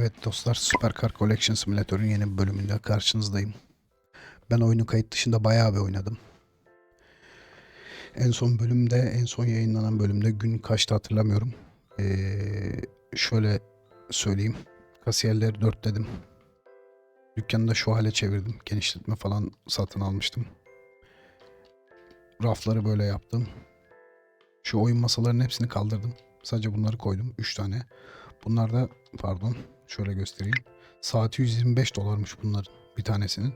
Evet dostlar Supercar Collection Simulator'ın yeni bölümünde karşınızdayım. Ben oyunu kayıt dışında bayağı bir oynadım. En son bölümde, en son yayınlanan bölümde gün kaçtı hatırlamıyorum. Ee, şöyle söyleyeyim. Kasiyerleri dörtledim. Dükkanı da şu hale çevirdim. Genişletme falan satın almıştım. Rafları böyle yaptım. Şu oyun masalarının hepsini kaldırdım. Sadece bunları koydum. 3 tane. Bunlar da pardon şöyle göstereyim. Saati 125 dolarmış bunların bir tanesinin.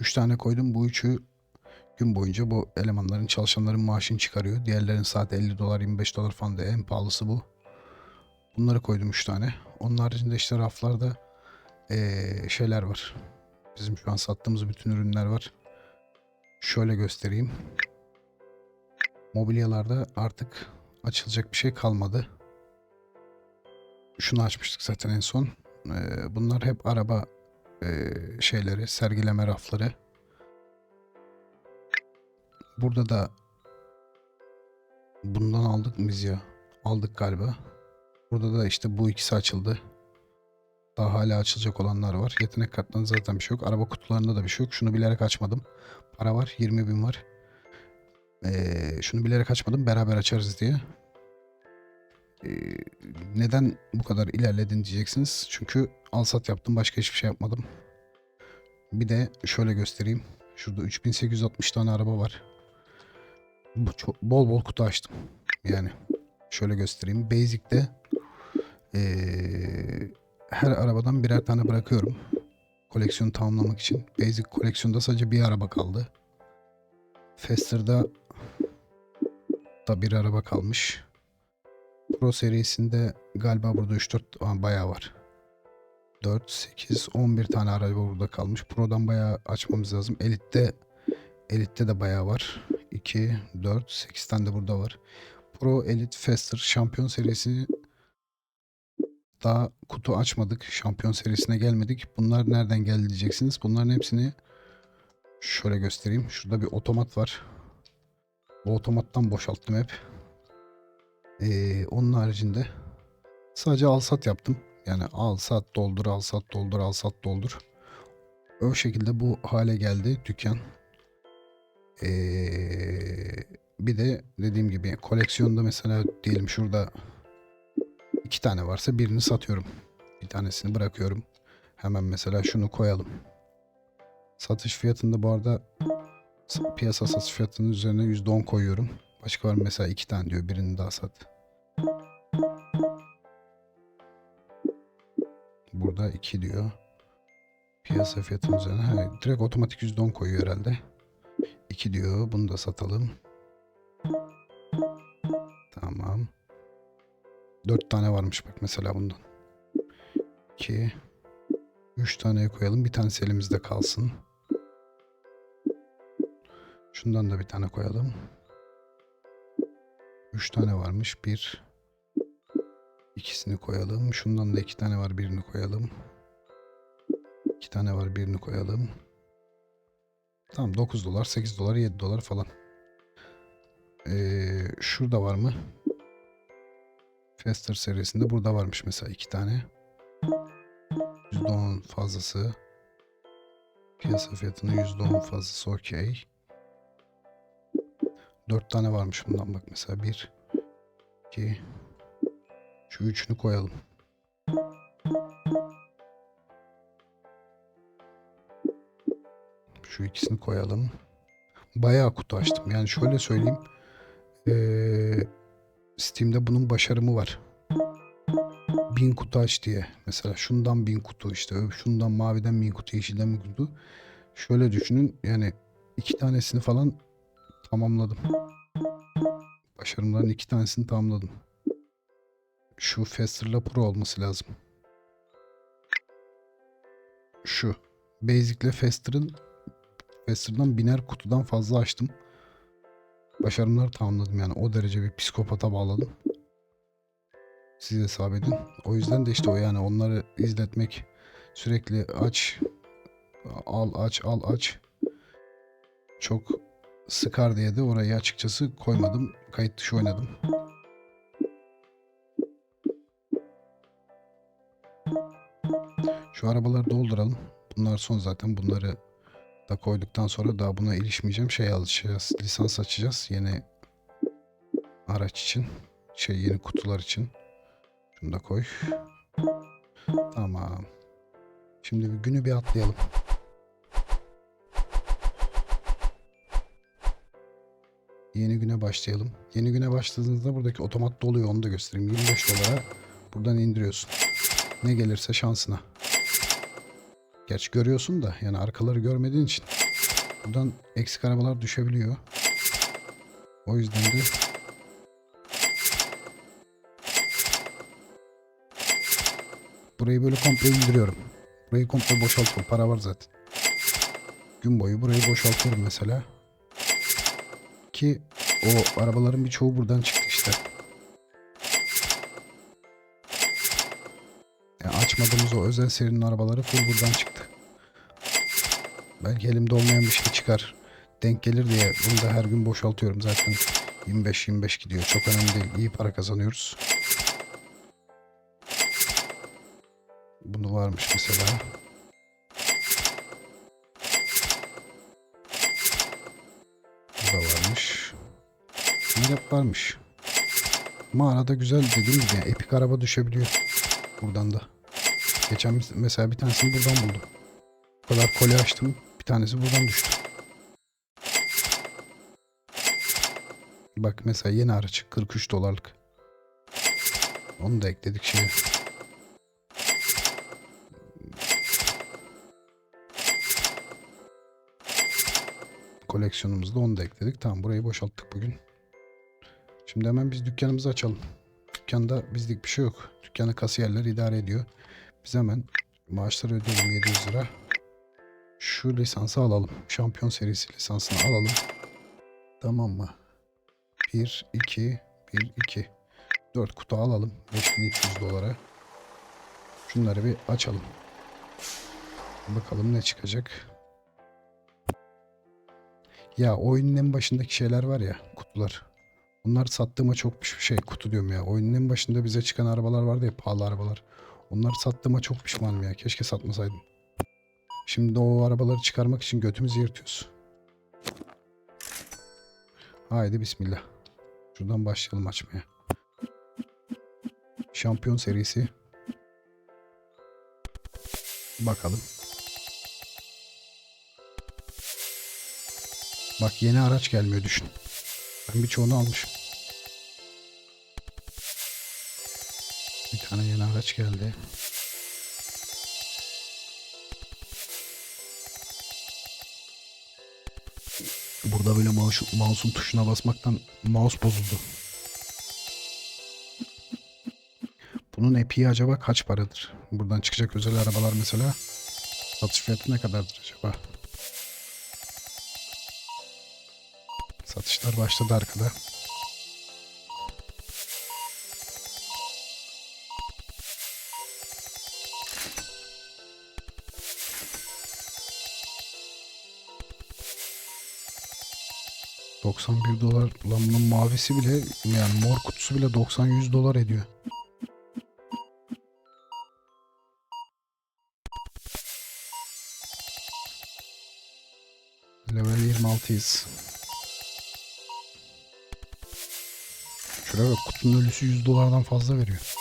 3 tane koydum. Bu üçü gün boyunca bu elemanların çalışanların maaşını çıkarıyor. Diğerlerin saati 50 dolar 25 dolar falan da en pahalısı bu. Bunları koydum 3 tane. Onun haricinde işte raflarda eee, şeyler var. Bizim şu an sattığımız bütün ürünler var. Şöyle göstereyim. Mobilyalarda artık açılacak bir şey kalmadı. Şunu açmıştık zaten en son. Ee, bunlar hep araba e, şeyleri, sergileme rafları. Burada da bundan aldık mı ya? Aldık galiba. Burada da işte bu ikisi açıldı. Daha hala açılacak olanlar var. Yetenek kartlarında zaten bir şey yok. Araba kutularında da bir şey yok. Şunu bilerek açmadım. Para var. 20 bin var. Ee, şunu bilerek açmadım. Beraber açarız diye. Ee, neden bu kadar ilerledin diyeceksiniz. Çünkü al sat yaptım. Başka hiçbir şey yapmadım. Bir de şöyle göstereyim. Şurada 3860 tane araba var. Bu çok, bol bol kutu açtım. Yani şöyle göstereyim. Basic'te ee, her arabadan birer tane bırakıyorum. Koleksiyonu tamamlamak için. Basic koleksiyonda sadece bir araba kaldı. Fester'da da bir araba kalmış. Pro serisinde galiba burada 3-4 Aa, bayağı var. 4, 8, 11 tane araba burada kalmış. Pro'dan bayağı açmamız lazım. Elite'de Elite'de de bayağı var. 2, 4, 8 tane de burada var. Pro, Elite, Faster, Şampiyon serisi daha kutu açmadık. Şampiyon serisine gelmedik. Bunlar nereden geldi diyeceksiniz. Bunların hepsini şöyle göstereyim. Şurada bir otomat var. Bu otomattan boşalttım hep. Ee, onun haricinde sadece al sat yaptım. Yani al sat doldur al sat doldur al sat doldur. O şekilde bu hale geldi dükkan. Ee, bir de dediğim gibi koleksiyonda mesela diyelim şurada iki tane varsa birini satıyorum. Bir tanesini bırakıyorum. Hemen mesela şunu koyalım. Satış fiyatında bu arada piyasa satış fiyatının üzerine %10 koyuyorum. Başka var mesela iki tane diyor birini daha sat. Burada 2 diyor. Piyasa fiyatının üzerine. Ha, direkt otomatik %10 koyuyor herhalde. 2 diyor. Bunu da satalım. Tamam. 4 tane varmış bak mesela bundan. 2 3 taneye koyalım. Bir tanesi elimizde kalsın. Şundan da bir tane koyalım. 3 tane varmış. 1 İkisini koyalım. Şundan da iki tane var. Birini koyalım. İki tane var. Birini koyalım. Tamam 9 dolar, 8 dolar, 7 dolar falan. Ee, şurada var mı? Faster serisinde burada varmış mesela iki tane. %10 fazlası. Piyasa fiyatının %10 fazlası okey. 4 tane varmış bundan bak mesela 1 2 şu üçünü koyalım. Şu ikisini koyalım. Bayağı kutu açtım. Yani şöyle söyleyeyim. Ee, Steam'de bunun başarımı var. Bin kutu aç diye. Mesela şundan bin kutu işte. Şundan maviden bin kutu, yeşilden bin kutu. Şöyle düşünün. Yani iki tanesini falan tamamladım. Başarımların iki tanesini tamamladım. Şu Faster'la Pro olması lazım. Şu. Basic'le Faster'ın Faster'dan biner kutudan fazla açtım. Başarımları tamamladım yani o derece bir psikopata bağladım. Siz hesap edin. O yüzden de işte o yani onları izletmek sürekli aç al aç al aç çok sıkar diye de orayı açıkçası koymadım. Kayıt dışı oynadım. Şu arabaları dolduralım. Bunlar son zaten. Bunları da koyduktan sonra daha buna ilişmeyeceğim. Şey alacağız. Lisans açacağız. Yeni araç için. Şey yeni kutular için. Şunu da koy. Tamam. Şimdi bir günü bir atlayalım. Yeni güne başlayalım. Yeni güne başladığınızda buradaki otomat doluyor onu da göstereyim. 25 dolara buradan indiriyorsun. Ne gelirse şansına. Gerçi görüyorsun da yani arkaları görmediğin için buradan eksik arabalar düşebiliyor. O yüzden de burayı böyle komple indiriyorum. Burayı komple boşaltıyorum. Para var zaten. Gün boyu burayı boşaltıyorum mesela. Ki o arabaların birçoğu buradan çıktı işte. Açmadığımız o özel serinin arabaları full buradan çıktı. Belki elimde olmayan bir şey çıkar. Denk gelir diye bunu da her gün boşaltıyorum zaten. 25-25 gidiyor. Çok önemli değil. İyi para kazanıyoruz. Bunu varmış mesela. Bu da varmış. Hep varmış. Mağarada güzel dediğim gibi yani epik araba düşebiliyor. Buradan da. Geçen mes- mesela bir tanesini buradan buldum. Bu kadar kolye açtım. Bir tanesi buradan düştü. Bak mesela yeni araç 43 dolarlık. Onu da ekledik şeye. Koleksiyonumuzda onu da ekledik. Tamam burayı boşalttık bugün. Şimdi hemen biz dükkanımızı açalım. Dükkanda bizlik bir şey yok. Dükkanı kasiyerler idare ediyor. Biz hemen maaşları ödeyelim 700 lira. Şu lisansı alalım. Şampiyon serisi lisansını alalım. Tamam mı? 1, 2, 1, 2. 4 kutu alalım. 5200 dolara. Şunları bir açalım. Bakalım ne çıkacak. Ya oyunun en başındaki şeyler var ya kutular. Bunlar sattığıma çok şey kutu diyorum ya. Oyunun en başında bize çıkan arabalar vardı ya pahalı arabalar. Onları sattığıma çok pişmanım ya. Keşke satmasaydım. Şimdi o arabaları çıkarmak için götümüzü yırtıyoruz. Haydi bismillah. Şuradan başlayalım açmaya. Şampiyon serisi. Bakalım. Bak yeni araç gelmiyor düşün. Ben birçoğunu almışım. Bir tane yeni araç geldi. Burada böyle mouse, mouse'un tuşuna basmaktan mouse bozuldu. Bunun epiği acaba kaç paradır? Buradan çıkacak özel arabalar mesela. Satış fiyatı ne kadardır acaba? Satışlar başladı arkada. ...91 dolar... ...lan bunun mavisi bile... ...yani mor kutusu bile 90-100 dolar ediyor. Level 26'yız. Şuraya bak kutunun ölüsü 100 dolardan fazla veriyor.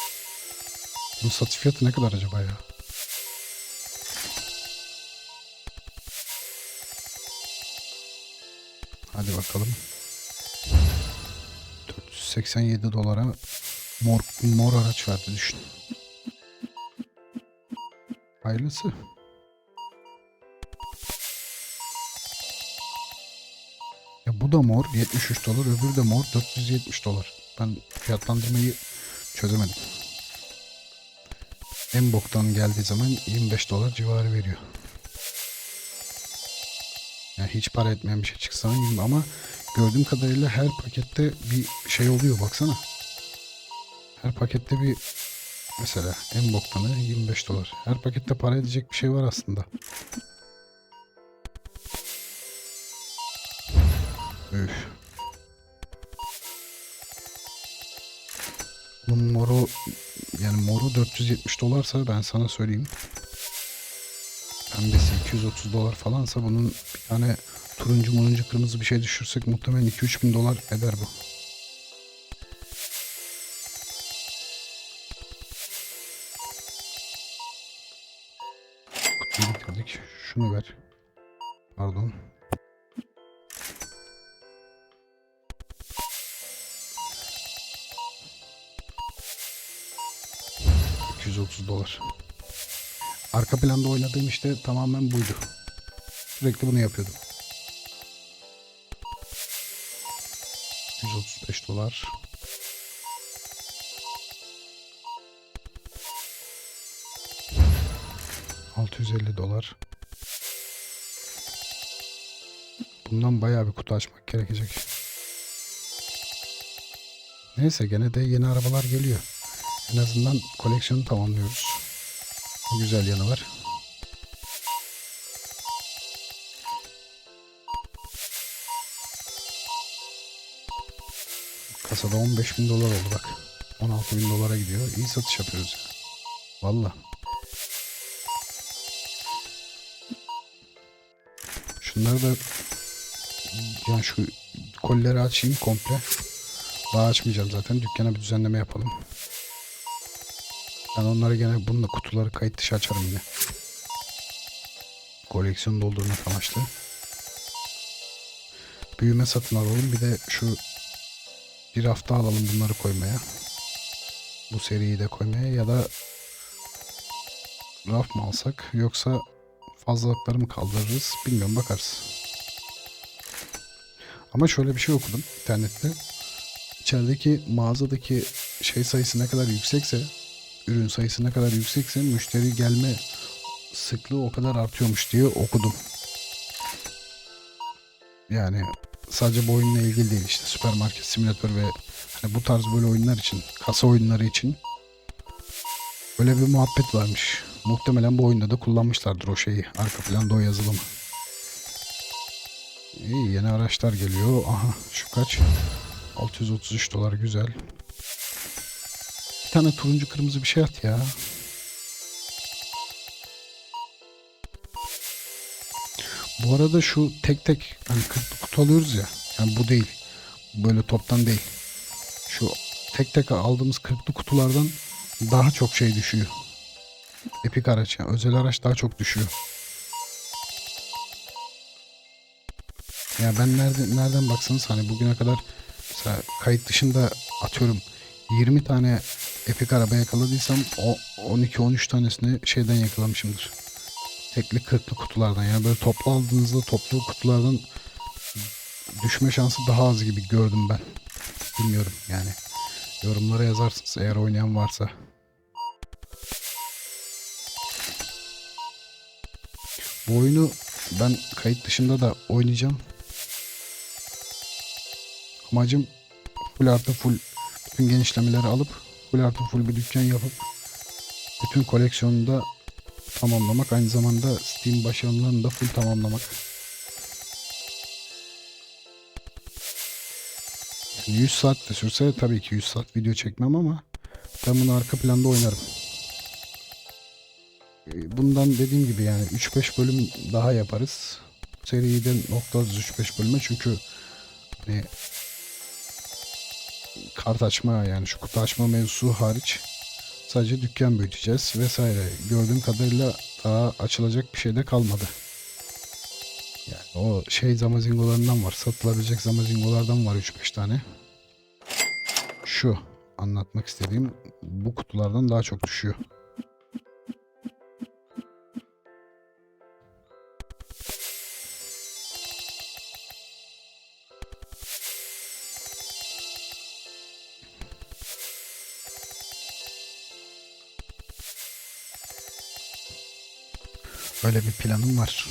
Bu satış fiyatı ne kadar acaba ya? Hadi bakalım. 487 dolara mor, mor araç verdi düşün. Hayırlısı. Ya bu da mor 73 dolar öbürü de mor 470 dolar. Ben fiyatlandırmayı çözemedim. En boktan geldiği zaman 25 dolar civarı veriyor. Yani hiç para etmeyen bir şey çıksa ama gördüğüm kadarıyla her pakette bir şey oluyor baksana. Her pakette bir mesela en boktanı 25 dolar. Her pakette para edecek bir şey var aslında. Üf. Bunun moru yani moru 470 dolarsa ben sana söyleyeyim. Pembesi 230 dolar falansa bunun bir tane turuncu moruncu kırmızı bir şey düşürsek muhtemelen 2-3 bin dolar eder bu. Bitirdik. Şunu ver. Dolar. Arka planda oynadığım işte tamamen buydu. Sürekli bunu yapıyordum. 135 dolar. ...650 dolar. Bundan bayağı bir kutu açmak gerekecek. Neyse gene de yeni arabalar geliyor. En azından koleksiyonu tamamlıyoruz. Güzel yanı var. Kasada 15 bin dolar oldu bak. 16 bin dolara gidiyor. İyi satış yapıyoruz ya. Valla. Şunları da yani şu kolileri açayım komple. Daha açmayacağım zaten. Dükkana bir düzenleme yapalım. Ben onları gene bununla kutuları kayıt dışı açarım yine. Koleksiyon doldurmak amaçlı. Büyüme satın alalım. Bir de şu bir hafta alalım bunları koymaya. Bu seriyi de koymaya ya da raf mı alsak yoksa fazlalıkları mı kaldırırız bilmiyorum bakarız. Ama şöyle bir şey okudum internette. İçerideki mağazadaki şey sayısı ne kadar yüksekse ürün sayısı ne kadar yüksekse müşteri gelme sıklığı o kadar artıyormuş diye okudum. Yani sadece bu oyunla ilgili değil işte süpermarket simülatör ve hani bu tarz böyle oyunlar için kasa oyunları için böyle bir muhabbet varmış. Muhtemelen bu oyunda da kullanmışlardır o şeyi arka planda o yazılımı. İyi yeni araçlar geliyor. Aha şu kaç? 633 dolar güzel. Bir tane turuncu kırmızı bir şey at ya. Bu arada şu tek tek hani kutu alıyoruz ya. Yani bu değil. Böyle toptan değil. Şu tek tek aldığımız kırklı kutulardan daha çok şey düşüyor. Epik araç yani özel araç daha çok düşüyor. Ya ben nerede, nereden baksanız hani bugüne kadar mesela kayıt dışında atıyorum 20 tane epik araba yakaladıysam o 12-13 tanesini şeyden yakalamışımdır. Tekli kırklı kutulardan yani böyle toplu aldığınızda toplu kutulardan düşme şansı daha az gibi gördüm ben. Bilmiyorum yani. Yorumlara yazarsınız eğer oynayan varsa. Bu oyunu ben kayıt dışında da oynayacağım. Amacım full artı full bütün genişlemeleri alıp full artı full bir dükkan yapıp bütün koleksiyonu da tamamlamak. Aynı zamanda Steam başarılarını da full tamamlamak. Yani 100 saat de sürse tabii ki 100 saat video çekmem ama ben bunu arka planda oynarım. Ee, Bundan dediğim gibi yani 3-5 bölüm daha yaparız. Seriyi de noktalarız 3-5 bölüme çünkü hani kart açma yani şu kutu açma mevzusu hariç sadece dükkan büyüteceğiz vesaire. Gördüğüm kadarıyla daha açılacak bir şey de kalmadı. Yani o şey zamazingolarından var. Satılabilecek zamazingolardan var 3-5 tane. Şu anlatmak istediğim bu kutulardan daha çok düşüyor. Öyle bir planım var.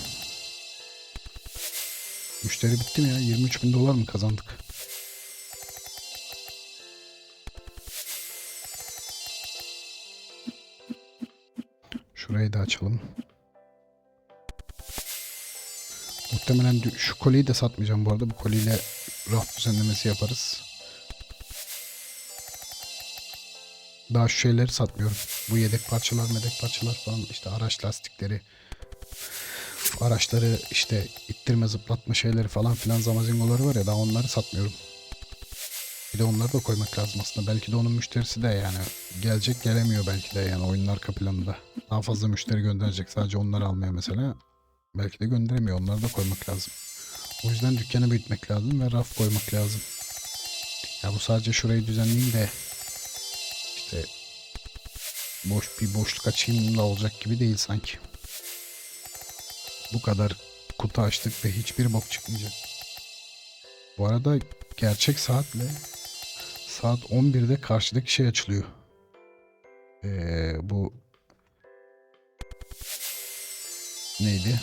Müşteri bitti mi ya? 23 bin dolar mı kazandık? Şurayı da açalım. Muhtemelen şu koliyi de satmayacağım bu arada. Bu koliyle raf düzenlemesi yaparız. Daha şu şeyleri satmıyorum. Bu yedek parçalar, medek parçalar falan işte araç lastikleri, araçları işte ittirme zıplatma şeyleri falan filan zamazingoları var ya daha onları satmıyorum. Bir de onları da koymak lazım aslında. Belki de onun müşterisi de yani gelecek gelemiyor belki de yani oyunun arka planında. Daha fazla müşteri gönderecek sadece onları almaya mesela. Belki de gönderemiyor onları da koymak lazım. O yüzden dükkanı büyütmek lazım ve raf koymak lazım. Ya bu sadece şurayı düzenleyeyim de işte boş bir boşluk açayım da olacak gibi değil sanki. Bu kadar kutu açtık ve hiçbir bok çıkmayacak. Bu arada gerçek saatle saat 11'de karşıdaki şey açılıyor. Ee, bu neydi?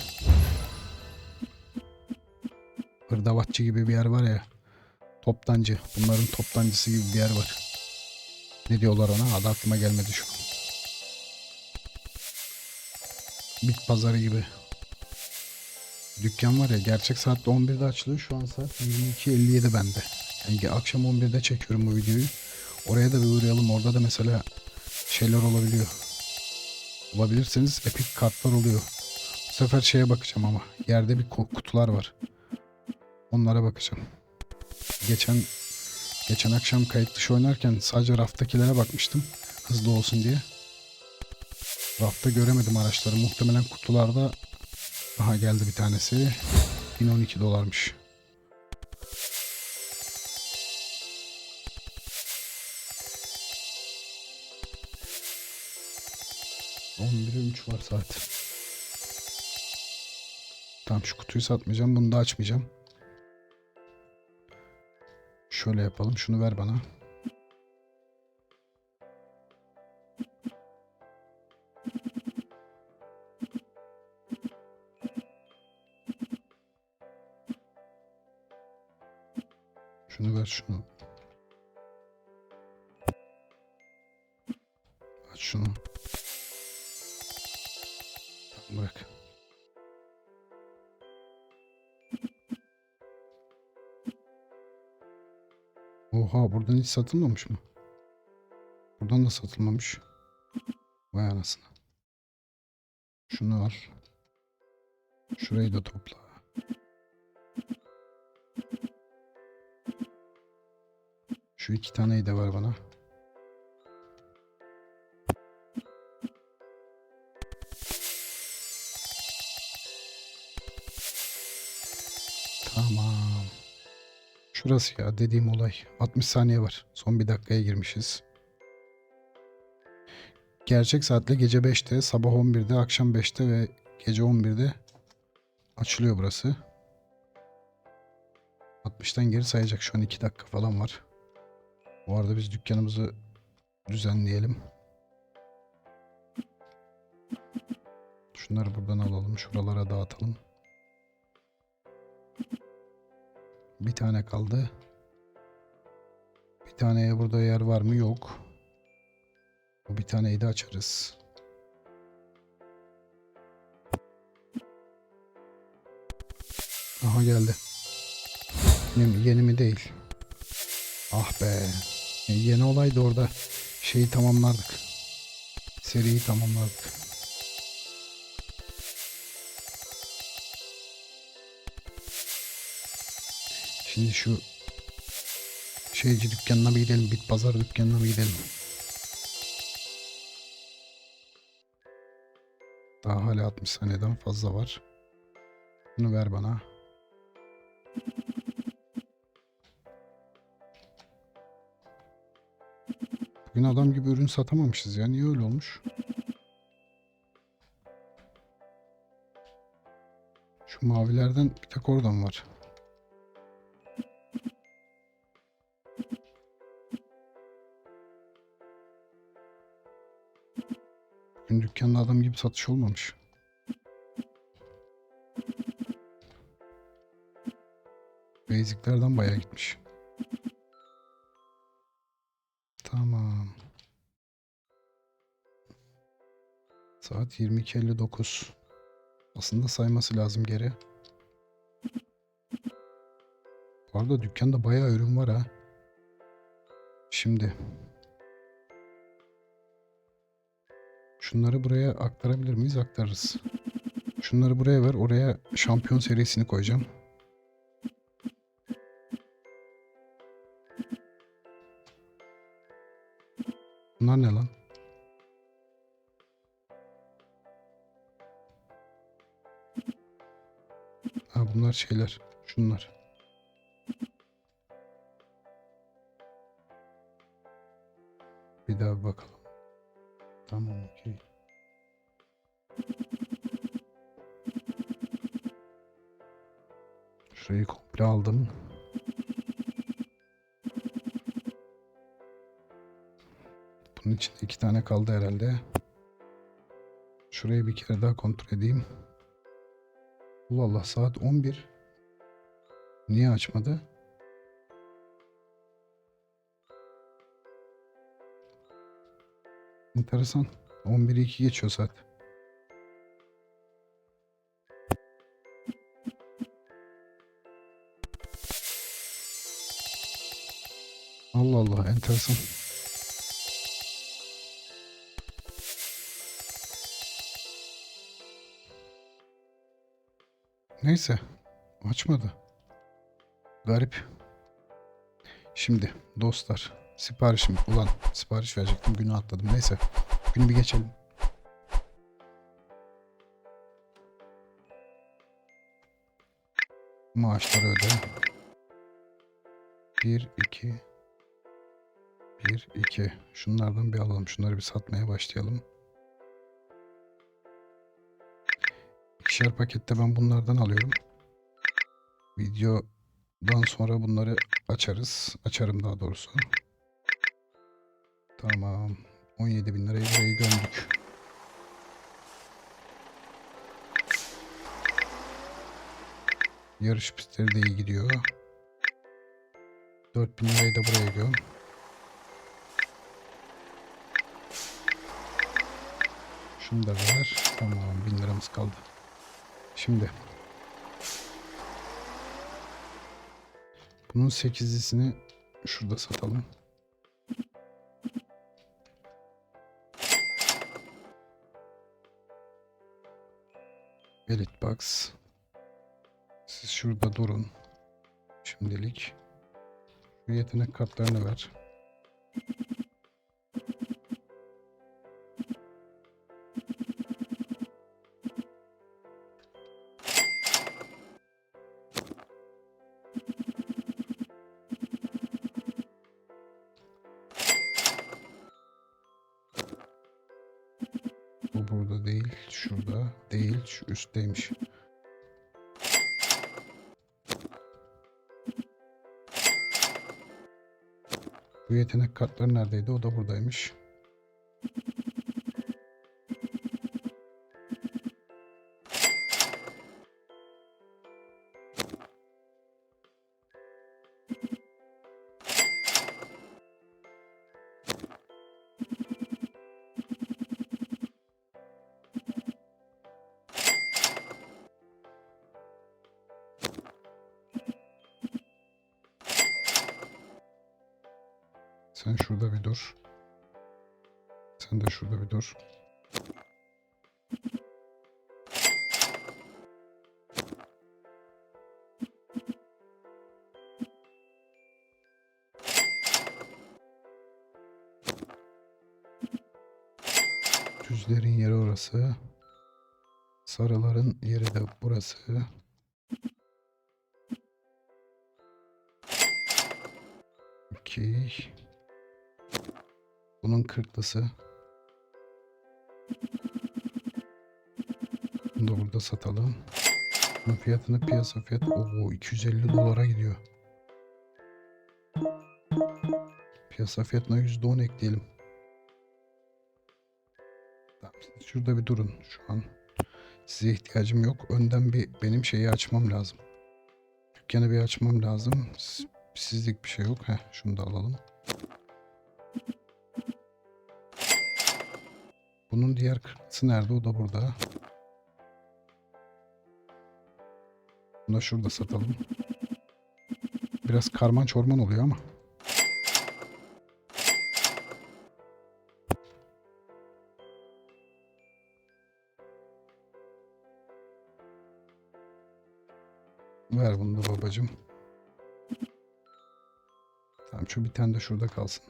Hırdavatçı gibi bir yer var ya. Toptancı. Bunların toptancısı gibi bir yer var. Ne diyorlar ona? Adı aklıma gelmedi şu. Bit pazarı gibi. Dükkan var ya gerçek saatte 11'de açılıyor. Şu an saat 22.57 bende. Yani akşam 11'de çekiyorum bu videoyu. Oraya da bir uğrayalım. Orada da mesela şeyler olabiliyor. Bulabilirseniz epik kartlar oluyor. Bu sefer şeye bakacağım ama. Yerde bir ku- kutular var. Onlara bakacağım. Geçen geçen akşam kayıt dışı oynarken sadece raftakilere bakmıştım. Hızlı olsun diye. Rafta göremedim araçları. Muhtemelen kutularda Aha geldi bir tanesi. 1012 dolarmış. On bire üç var saat. Tamam şu kutuyu satmayacağım. Bunu da açmayacağım. Şöyle yapalım. Şunu ver bana. Şunu ver şunu. Aç şunu. Bırak. Oha buradan hiç satılmamış mı? Buradan da satılmamış. Vay anasını. Şunu al. Şurayı da topla. Şu iki taneyi de ver bana. Tamam. Şurası ya dediğim olay. 60 saniye var. Son bir dakikaya girmişiz. Gerçek saatle gece 5'te, sabah 11'de, akşam 5'te ve gece 11'de açılıyor burası. 60'tan geri sayacak. Şu an 2 dakika falan var. Bu arada biz dükkanımızı düzenleyelim. Şunları buradan alalım. Şuralara dağıtalım. Bir tane kaldı. Bir taneye burada yer var mı? Yok. Bu bir taneyi de açarız. Aha geldi. Yeni yeni mi değil. Ah be. E, Yeni olaydı orada. Şeyi tamamlardık. Seriyi tamamlardık. Şimdi şu şeyci dükkanına bir gidelim. Bit pazar dükkanına bir gidelim. Daha hala 60 saniyeden fazla var. Bunu ver bana. Bugün adam gibi ürün satamamışız ya. Niye öyle olmuş? Şu mavilerden bir tek oradan var. Bugün dükkanda adam gibi satış olmamış. Basic'lerden bayağı gitmiş. Tamam. Saat 22.59. Aslında sayması lazım geri. Bu arada dükkanda bayağı ürün var ha. Şimdi. Şunları buraya aktarabilir miyiz? Aktarırız. Şunları buraya ver. Oraya şampiyon serisini koyacağım. Bunlar ne lan? Bunlar şeyler. Şunlar. Bir daha bir bakalım. Tamam okey. Şurayı komple aldım. Bunun içinde iki tane kaldı herhalde. Şurayı bir kere daha kontrol edeyim. Allah Allah saat 11. Niye açmadı? Enteresan. 11'i 2 geçiyor saat. Allah Allah enteresan. Neyse. Açmadı. Garip. Şimdi dostlar siparişim ulan sipariş verecektim günü atladım. Neyse günü bir geçelim. Maaşları öde. 1 2 1 2 Şunlardan bir alalım. Şunları bir satmaya başlayalım. İkişer pakette ben bunlardan alıyorum. Videodan sonra bunları açarız. Açarım daha doğrusu. Tamam. 17 bin lirayı buraya gömdük. Yarış pistleri de iyi gidiyor. 4000 lirayı da buraya göm. Şunu da ver. Tamam 1000 liramız kaldı. Şimdi bunun 8'lisini şurada satalım. Elite Box. Siz şurada durun. Şimdilik. Şu yetenek kartlarını ver. Üstteymiş. Bu yetenek kartları neredeydi? O da buradaymış. Sen şurada bir dur. Sen de şurada bir dur. Düzlerin yeri orası. Sarıların yeri de burası. Okey. Bunun kırklısı. Bunu da burada satalım. Bunun fiyatını piyasa fiyatı Oo 250 dolara gidiyor. Piyasa fiyatına %10 ekleyelim. Şurada bir durun şu an. Size ihtiyacım yok. Önden bir benim şeyi açmam lazım. Dükkanı bir açmam lazım. Siz- Sizlik bir şey yok. Heh, şunu da alalım. Bunun diğer kırmızısı nerede? O da burada. Bunu da şurada satalım. Biraz karman çorman oluyor ama. Ver bunu da babacım. Tamam şu bir tane de şurada kalsın.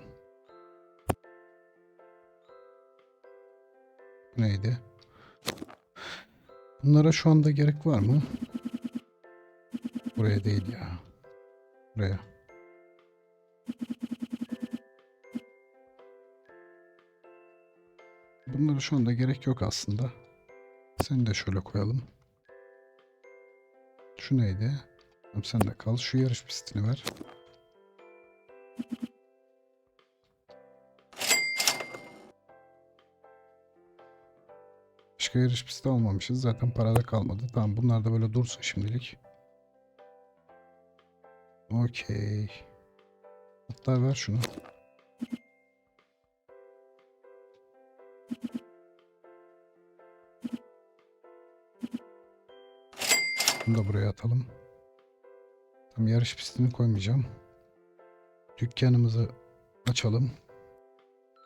Neydi? Bunlara şu anda gerek var mı? Buraya değil ya. Buraya. Bunlara şu anda gerek yok aslında. Seni de şöyle koyalım. Şu neydi? Sen de kal. Şu yarış pistini ver. Başka yarış pisti almamışız. Zaten parada kalmadı. Tamam bunlar da böyle dursun şimdilik. Okey. Hatta ver şunu. Bunu da buraya atalım. Tam yarış pistini koymayacağım. Dükkanımızı açalım.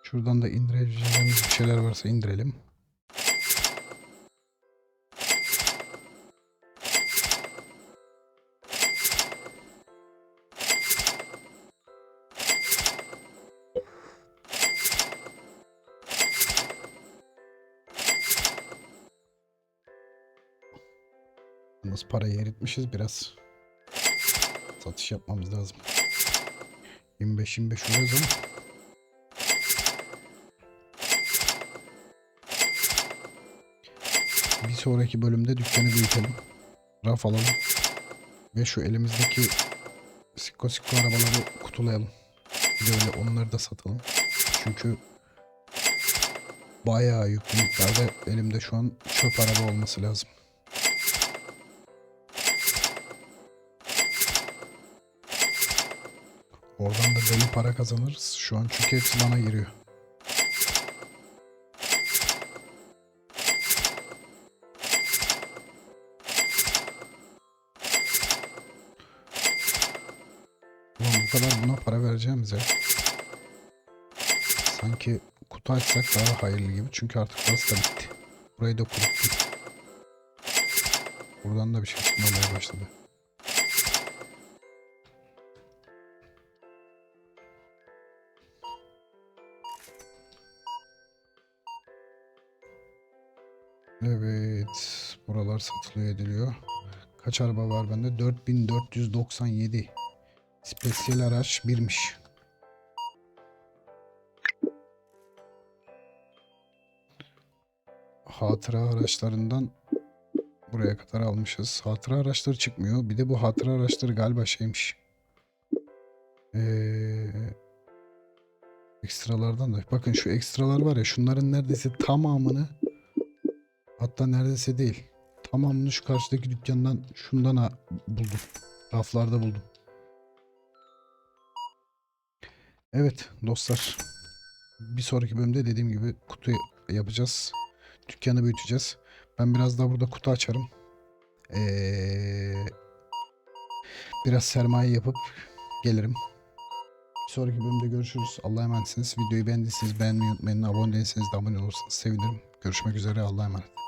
Şuradan da indireceğimiz bir şeyler varsa indirelim. Parayı eritmişiz biraz. Satış yapmamız lazım. 25-25 oluyoruz ama. Bir sonraki bölümde dükkanı büyütelim. Raf alalım. Ve şu elimizdeki sikko sikko arabaları kutulayalım. Bir de öyle onları da satalım. Çünkü bayağı yüklü miktarda elimde şu an çöp araba olması lazım. Oradan da deli para kazanırız. Şu an çünkü hepsi bana giriyor. Ulan bu kadar buna para vereceğimize sanki kutu açsak daha hayırlı gibi. Çünkü artık burası da bitti. Burayı da kuruttuk. Buradan da bir şey çıkmamaya başladı. Evet. Buralar satılıyor ediliyor. Kaç araba var bende? 4497. Spesiyel araç birmiş. Hatıra araçlarından buraya kadar almışız. Hatıra araçları çıkmıyor. Bir de bu hatıra araçları galiba şeymiş. Ee, ekstralardan da. Bakın şu ekstralar var ya şunların neredeyse tamamını Hatta neredeyse değil. Tamamını şu karşıdaki dükkandan şundan ha- buldum. Raflarda buldum. Evet dostlar. Bir sonraki bölümde dediğim gibi kutu yapacağız. Dükkanı büyüteceğiz. Ben biraz daha burada kutu açarım. Ee, biraz sermaye yapıp gelirim. Bir sonraki bölümde görüşürüz. Allah'a emanetsiniz. Videoyu beğendiyseniz beğenmeyi unutmayın. Abone değilseniz de abone olursanız sevinirim. Görüşmek üzere. Allah'a emanet.